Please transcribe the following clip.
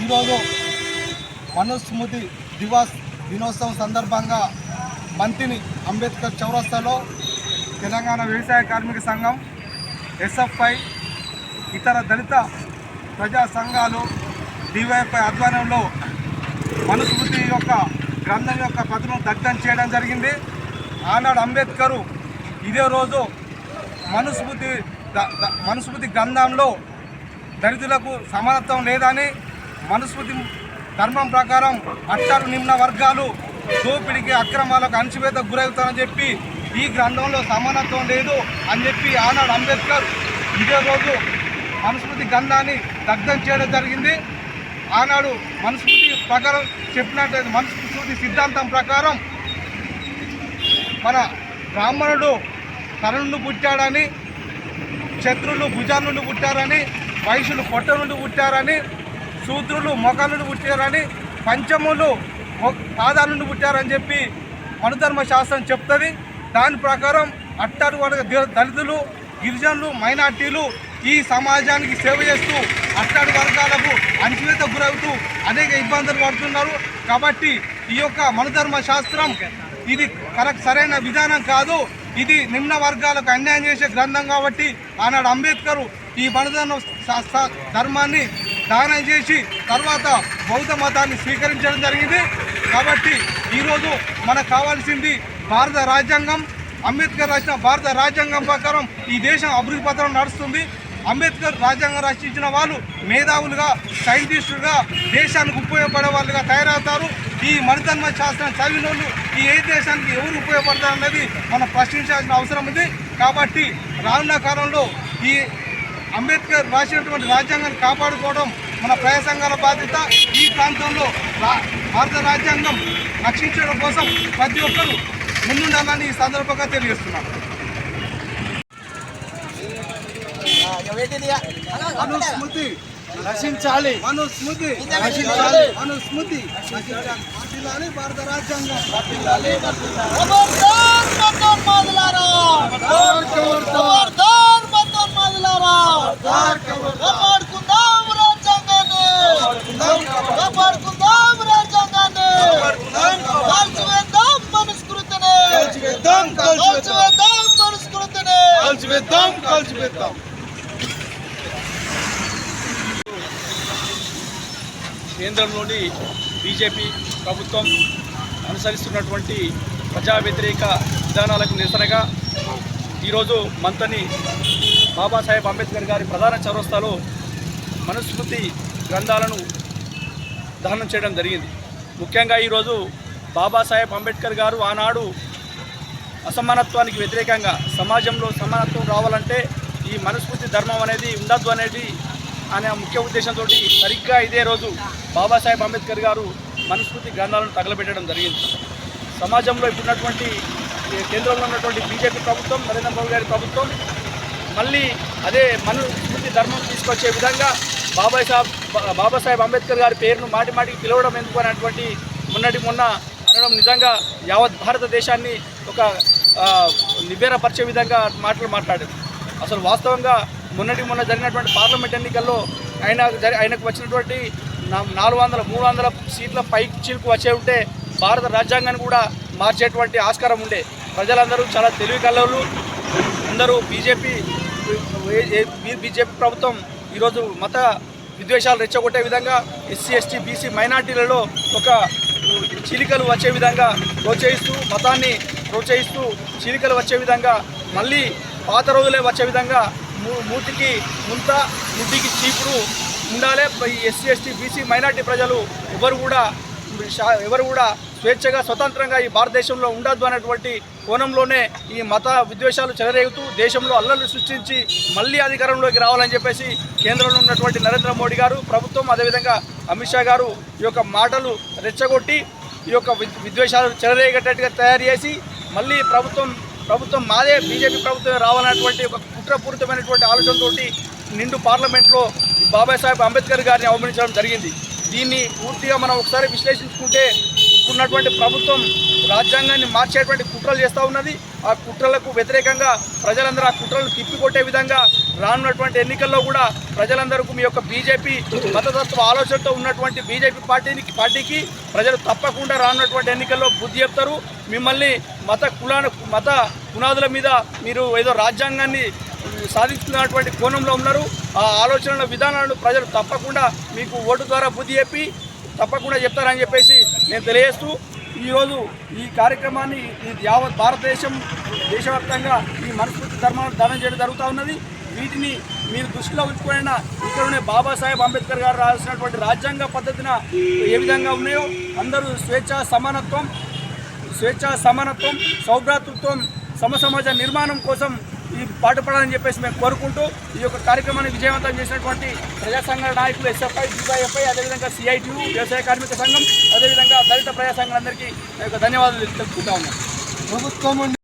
ఈరోజు మనుస్మృతి దివాస్ దినోత్సవం సందర్భంగా మంత్రిని అంబేద్కర్ చౌరస్తాలో తెలంగాణ వ్యవసాయ కార్మిక సంఘం ఎస్ఎఫ్ఐ ఇతర దళిత ప్రజా సంఘాలు డివైఎఫ్ఐ ఆధ్వర్యంలో మనుస్మృతి యొక్క గ్రంథం యొక్క ప్రతిను దగ్ధం చేయడం జరిగింది. ఆనాడు అంబేద్కరు ఇదే రోజు మనుస్మృతి మనుస్మృతి గ్రంథంలో దళితులకు సమానత్వం లేదని మనుస్మృతి ధర్మం ప్రకారం అట్టారు నిమ్న వర్గాలు దోపిడికి అక్రమాలకు అణచివేతకు గురవుతారని చెప్పి ఈ గ్రంథంలో సమానత్వం లేదు అని చెప్పి ఆనాడు అంబేద్కర్ ఇదే రోజు మనుస్మృతి గ్రంథాన్ని దగ్ధం చేయడం జరిగింది. ఆనాడు మనుస్మృతి ప్రకారం చెప్పినట్లయితే మనుస్మృతి సిద్ధాంతం ప్రకారం మన బ్రాహ్మణుడు తన నుండి పుట్టాడని శత్రులు భుజాల నుండి పుట్టారని వైశ్యులు పొట్ట నుండి పుట్టారని శూద్రులు మొఖాల నుండి పుట్టారని పంచములు పాదాల నుండి పుట్టారని చెప్పి మనుధర్మ శాస్త్రం చెప్తుంది. దాని ప్రకారం అట్టారు వర్గ దళితులు గిరిజనులు మైనార్టీలు ఈ సమాజానికి సేవ చేస్తూ అట్టాడు వర్గాలకు అణచివేత గురవుతూ అనేక ఇబ్బందులు పడుతున్నారు. కాబట్టి ఈ యొక్క మనుధర్మ శాస్త్రం ఇది కరెక్ట్ సరైన విధానం కాదు. ఇది నిమ్న వర్గాలకు అన్యాయం చేసే గ్రంథం కాబట్టి ఆనాడు అంబేద్కర్ ఈ మనుధర్మ ధర్మాన్ని దానం చేసి తర్వాత బౌద్ధ మతాన్ని స్వీకరించడం జరిగింది. కాబట్టి ఈరోజు మనకు కావాల్సింది భారత రాజ్యాంగం. అంబేద్కర్ రాసిన భారత రాజ్యాంగం ప్రకారం ఈ దేశం అభివృద్ధి పత్రం నడుస్తుంది. అంబేద్కర్ రాజ్యాంగం రచించిన వాళ్ళు మేధావులుగా సైంటిస్టులుగా దేశానికి ఉపయోగపడే వాళ్ళుగా తయారవుతారు. ఈ మణిధర్మ శాస్త్రం చదివిన వాళ్ళు ఈ ఏ దేశానికి ఎవరు ఉపయోగపడతారు మనం ప్రశ్నించాల్సిన అవసరం ఉంది. కాబట్టి రానున్న కాలంలో ఈ అంబేద్కర్ రాసినటువంటి రాజ్యాంగాన్ని కాపాడుకోవడం మన ప్రయాసంగాల బాధ్యత. ఈ ప్రాంతంలో రా- భారత రాజ్యాంగం రక్షించడం కోసం ప్రతి ఒక్కరూ ముందుండాలని ఈ సందర్భంగా తెలియజేస్తున్నాను. మనుస్మృతి రచించాలి మనుస్మృతి రక్షించాలి. మనుస్మృతి వర్ధిల్లాలి భారత రాజ్యాంగం. కేంద్రంలోని బీజేపీ ప్రభుత్వం అనుసరిస్తున్నటువంటి ప్రజా వ్యతిరేక విధానాలకు నిరసనగా ఈరోజు మంతని బాబాసాహెబ్ అంబేద్కర్ గారి ప్రధాన చౌరస్తాలో మనుస్మృతి గ్రంథాలను దహనం చేయడం జరిగింది. ముఖ్యంగా ఈరోజు బాబాసాహెబ్ అంబేద్కర్ గారు ఆనాడు అసమానత్వానికి వ్యతిరేకంగా సమాజంలో సమానత్వం రావాలంటే ఈ మనుస్మృతి ధర్మం అనేది ఉండద్దు అనేది అనే ముఖ్య ఉద్దేశంతో సరిగ్గా ఇదే రోజు బాబాసాహెబ్ అంబేద్కర్ గారు మనుస్మృతి గ్రంథాలను తగలబెట్టడం జరిగింది. సమాజంలో ఇప్పుడున్నటువంటి కేంద్రంలో ఉన్నటువంటి బీజేపీ ప్రభుత్వం నరేంద్ర మోదీ గారి ప్రభుత్వం మళ్ళీ అదే మనుస్మృతి ధర్మం తీసుకొచ్చే విధంగా బాబాసాహెబ్ బాబాసాహెబ్ అంబేద్కర్ గారి పేరును మాటి మాటికి పిలవడం ఎందుకు అనేటువంటి మొన్నటి మొన్న అనడం నిజంగా యావత్ భారతదేశాన్ని ఒక నిబేరపరిచే విధంగా మాటలు మాట్లాడారు. అసలు వాస్తవంగా మొన్నటి మొన్న జరిగినటువంటి పార్లమెంట్ ఎన్నికల్లో ఆయన ఆయనకు వచ్చినటువంటి నాలుగు వందల మూడు వందల సీట్ల పైకి చీలకు వచ్చే ఉంటే భారత రాజ్యాంగాన్ని కూడా మార్చేటువంటి ఆస్కారం ఉండే. ప్రజలందరూ చాలా తెలివి కలవులు అందరూ బీజేపీ బీజేపీ ప్రభుత్వం ఈరోజు మత విద్వేషాలు రెచ్చగొట్టే విధంగా ఎస్సీ ఎస్టీ బీసీ మైనార్టీలలో ఒక చీలికలు వచ్చే విధంగా ప్రోత్సహిస్తూ మతాన్ని ప్రోత్సహిస్తూ చీలికలు వచ్చే విధంగా మళ్ళీ పాత రోజులే వచ్చే విధంగా మూతికి ముంత ముడ్డికి చీపుడు ఉండాలే. ఈ ఎస్సీ ఎస్టీ బీసీ మైనార్టీ ప్రజలు ఎవరు కూడా షా- ఎవరు కూడా స్వేచ్ఛగా స్వతంత్రంగా ఈ భారతదేశంలో ఉండద్దు అనేటువంటి కోణంలోనే ఈ మత విద్వేషాలు చెలరేగుతూ దేశంలో అల్లర్లు సృష్టించి మళ్ళీ అధికారంలోకి రావాలని చెప్పేసి కేంద్రంలో ఉన్నటువంటి నరేంద్ర మోడీ గారు ప్రభుత్వం అదేవిధంగా అమిత్ షా గారు ఈ యొక్క మాటలు రెచ్చగొట్టి ఈ యొక్క విద్- విద్వేషాలు చెలరేగేటట్టుగా తయారు చేసి మళ్ళీ ప్రభుత్వం ప్రభుత్వం మాదే బీజేపీ ప్రభుత్వం రావాలన్నటువంటి ఒక కుట్రపూరితమైనటువంటి ఆలోచనతోటి నిండు పార్లమెంట్లో బాబాసాహెబ్ అంబేద్కర్ గారిని అవమానించడం జరిగింది. దీన్ని పూర్తిగా మనం ఒకసారి విశ్లేషించుకుంటే ఉన్నటువంటి ప్రభుత్వం రాజ్యాంగాన్ని మార్చేటువంటి కుట్రలు చేస్తూ ఉన్నది. ఆ కుట్రలకు వ్యతిరేకంగా ప్రజలందరూ ఆ కుట్రలను తిప్పికొట్టే విధంగా రానున్నటువంటి ఎన్నికల్లో కూడా ప్రజలందరికీ మీ యొక్క బీజేపీ మతతత్వ ఆలోచనతో ఉన్నటువంటి బీజేపీ పార్టీని పార్టీకి ప్రజలు తప్పకుండా రానున్నటువంటి ఎన్నికల్లో బుద్ధి చెప్తారు. మిమ్మల్ని మత కులాన మత పునాదుల మీద మీరు ఏదో రాజ్యాంగాన్ని సాధిస్తున్నటువంటి కోణంలో ఉన్నారు. ఆ ఆలోచనల విధానాలను ప్రజలు తప్పకుండా మీకు ఓటు ద్వారా బుద్ధి చెప్పి తప్పకుండా చెప్తారని చెప్పేసి నేను తెలియజేస్తూ ఈరోజు ఈ కార్యక్రమాన్ని యావత్ భారతదేశం దేశవ్యాప్తంగా ఈ మనస్ఫూర్తి ధర్మాలను దానం చేయడం జరుగుతూ ఉన్నది. వీటిని మీరు దృష్టిలో ఉంచుకున్న ఇక్కడనే బాబాసాహెబ్ అంబేద్కర్ గారు రాసినటువంటి రాజ్యాంగ పద్ధతిన ఏ విధంగా ఉన్నాయో అందరూ స్వేచ్ఛ సమానత్వం స్వేచ్ఛ సమానత్వం సౌభ్రాతృత్వం సమసమాజ నిర్మాణం కోసం ఈ పాటుపడాలని చెప్పేసి మేము కోరుకుంటూ ఈ యొక్క కార్యక్రమాన్ని విజయవంతం చేసినటువంటి ప్రజా సంఘాల నాయకులు ఎస్ఎఫ్ఐ బీవైఎఫ్ఐ అదేవిధంగా సిఐటియు వ్యవసాయ కార్మిక సంఘం అదేవిధంగా దళిత ప్రజా సంఘాలందరికీ యొక్క ధన్యవాదాలు తెలుపుకుంటా ఉన్నాం ప్రభుత్వం